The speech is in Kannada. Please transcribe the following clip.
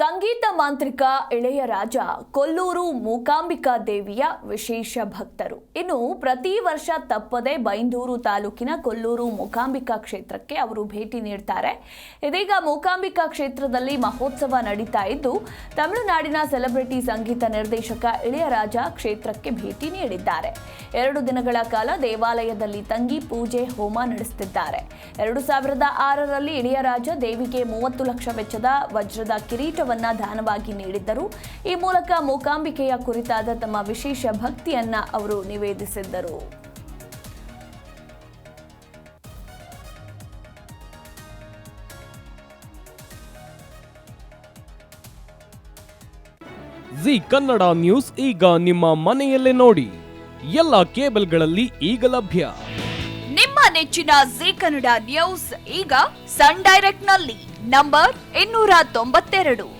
ಸಂಗೀತ ಮಾಂತ್ರಿಕ ಇಳೆಯರಾಜ ಕೊಲ್ಲೂರು ಮೂಕಾಂಬಿಕಾ ದೇವಿಯ ವಿಶೇಷ ಭಕ್ತರು. ಇನ್ನು ಪ್ರತಿ ವರ್ಷ ತಪ್ಪದೆ ಬೈಂದೂರು ತಾಲೂಕಿನ ಕೊಲ್ಲೂರು ಮೂಕಾಂಬಿಕಾ ಕ್ಷೇತ್ರಕ್ಕೆ ಅವರು ಭೇಟಿ ನೀಡ್ತಾರೆ. ಇದೀಗ ಮೂಕಾಂಬಿಕಾ ಕ್ಷೇತ್ರದಲ್ಲಿ ಮಹೋತ್ಸವ ನಡೀತಾ ಇದ್ದು, ತಮಿಳುನಾಡಿನ ಸೆಲೆಬ್ರಿಟಿ ಸಂಗೀತ ನಿರ್ದೇಶಕ ಇಳೆಯರಾಜ ಕ್ಷೇತ್ರಕ್ಕೆ ಭೇಟಿ ನೀಡಿದ್ದಾರೆ. ಎರಡು ದಿನಗಳ ಕಾಲ ದೇವಾಲಯದಲ್ಲಿ ತಂಗಿ ಪೂಜೆ ಹೋಮ ನಡೆಸುತ್ತಿದ್ದಾರೆ. ಎರಡು ಸಾವಿರದ ಆರರಲ್ಲಿ ಇಳೆಯರಾಜ ದೇವಿಗೆ ಮೂವತ್ತು ಲಕ್ಷ ವೆಚ್ಚದ ವಜ್ರದ ಕಿರೀಟವನ್ನ ದಾನವಾಗಿ ನೀಡಿದ್ದರು. ಈ ಮೂಲಕ ಮೂಕಾಂಬಿಕೆಯ ಕುರಿತಾದ ತಮ್ಮ ವಿಶೇಷ ಭಕ್ತಿಯನ್ನ ಅವರು ನಿವೇದಿಸಿದ್ದರು. ಜಿ ಕನ್ನಡ ನ್ಯೂಸ್ ಈಗ ನಿಮ್ಮ ಮನೆಯಲ್ಲೇ ನೋಡಿ. ಎಲ್ಲ ಕೇಬಲ್ಗಳಲ್ಲಿ ಈಗ ಲಭ್ಯ. ನಿಮ್ಮ ನೆಚ್ಚಿನ ಜಿ ಕನ್ನಡ ನ್ಯೂಸ್ ಈಗ ಸನ್ ಡೈರೆಕ್ಟ್ನಲ್ಲಿ ನಂಬರ್ ಇನ್ನೂರ ತೊಂಬತ್ತೆರಡು.